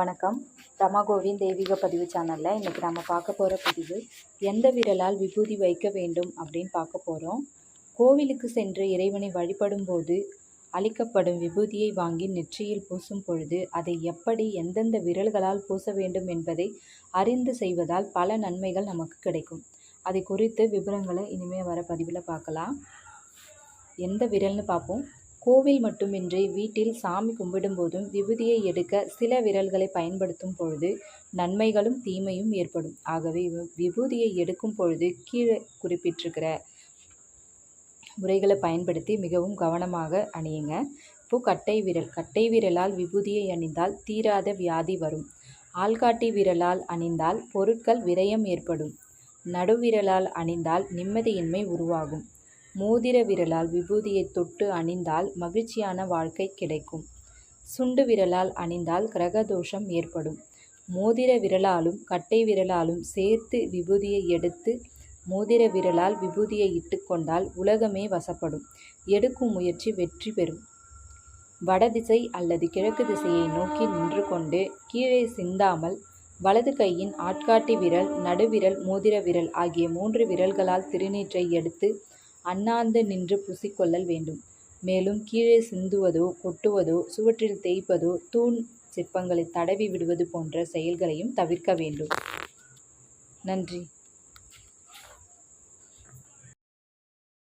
வணக்கம். ரமாகோவின் தெய்வீக பதிவு சேனலில் இன்றைக்கி நம்ம பார்க்க போகிற பதிவு எந்த விரலால் விபூதி வைக்க வேண்டும் அப்படின்னு பார்க்க போகிறோம் கோவிலுக்கு சென்று இறைவனை வழிபடும் போது அளிக்கப்படும் விபூதியை வாங்கி நெற்றியில் பூசும் பொழுது அதை எப்படி எந்தெந்த விரல்களால் பூச வேண்டும் என்பதை அறிந்து செய்வதால் பல நன்மைகள் நமக்கு கிடைக்கும். அதை குறித்து விவரங்களை இனிமேல் வர பதிவில் பார்க்கலாம். எந்த விரல்னு பார்ப்போம். கோவில் மட்டுமின்றி வீட்டில் சாமி கும்பிடும்போதும் விபூதியை எடுக்க சில விரல்களை பயன்படுத்தும் பொழுது நன்மைகளும் தீமையும் ஏற்படும். ஆகவே விபூதியை எடுக்கும் பொழுது கீழே குறிப்பிட்டிருக்கிற முறைகளை பயன்படுத்தி மிகவும் கவனமாக அணியுங்க. இப்போது கட்டை விரல். கட்டை விரலால் விபூதியை அணிந்தால் தீராத வியாதி வரும். ஆள்காட்டி விரலால் அணிந்தால் பொருட்கள் விரயம் ஏற்படும். நடுவிரலால் அணிந்தால் நிம்மதியின்மை உருவாகும். மோதிர விரலால் விபூதியை தொட்டு அணிந்தால் மகிழ்ச்சியான வாழ்க்கை கிடைக்கும். சுண்டு விரலால் அணிந்தால் கிரகதோஷம் ஏற்படும். மோதிர விரலாலும் கட்டை விரலாலும் சேர்த்து விபூதியை எடுத்து மோதிர விரலால் விபூதியை இட்டுக்கொண்டால் உலகமே வசப்படும். எடுக்கும் முயற்சி வெற்றி பெறும். வடதிசை அல்லது கிழக்கு திசையை நோக்கி நின்று கொண்டு கீழே சிந்தாமல் வலது கையின் ஆட்காட்டி விரல் நடுவிரல் மோதிர விரல் ஆகிய மூன்று விரல்களால் திருநீற்றை எடுத்து அண்ணாந்து நின்று பூசிக்கொள்ளல் வேண்டும். மேலும் கீழே சிந்துவதோ கொட்டுவதோ சுவற்றில் தேய்ப்பதோ தூண் சிற்பங்களை தடவி விடுவது போன்ற செயல்களையும் தவிர்க்க வேண்டும். நன்றி.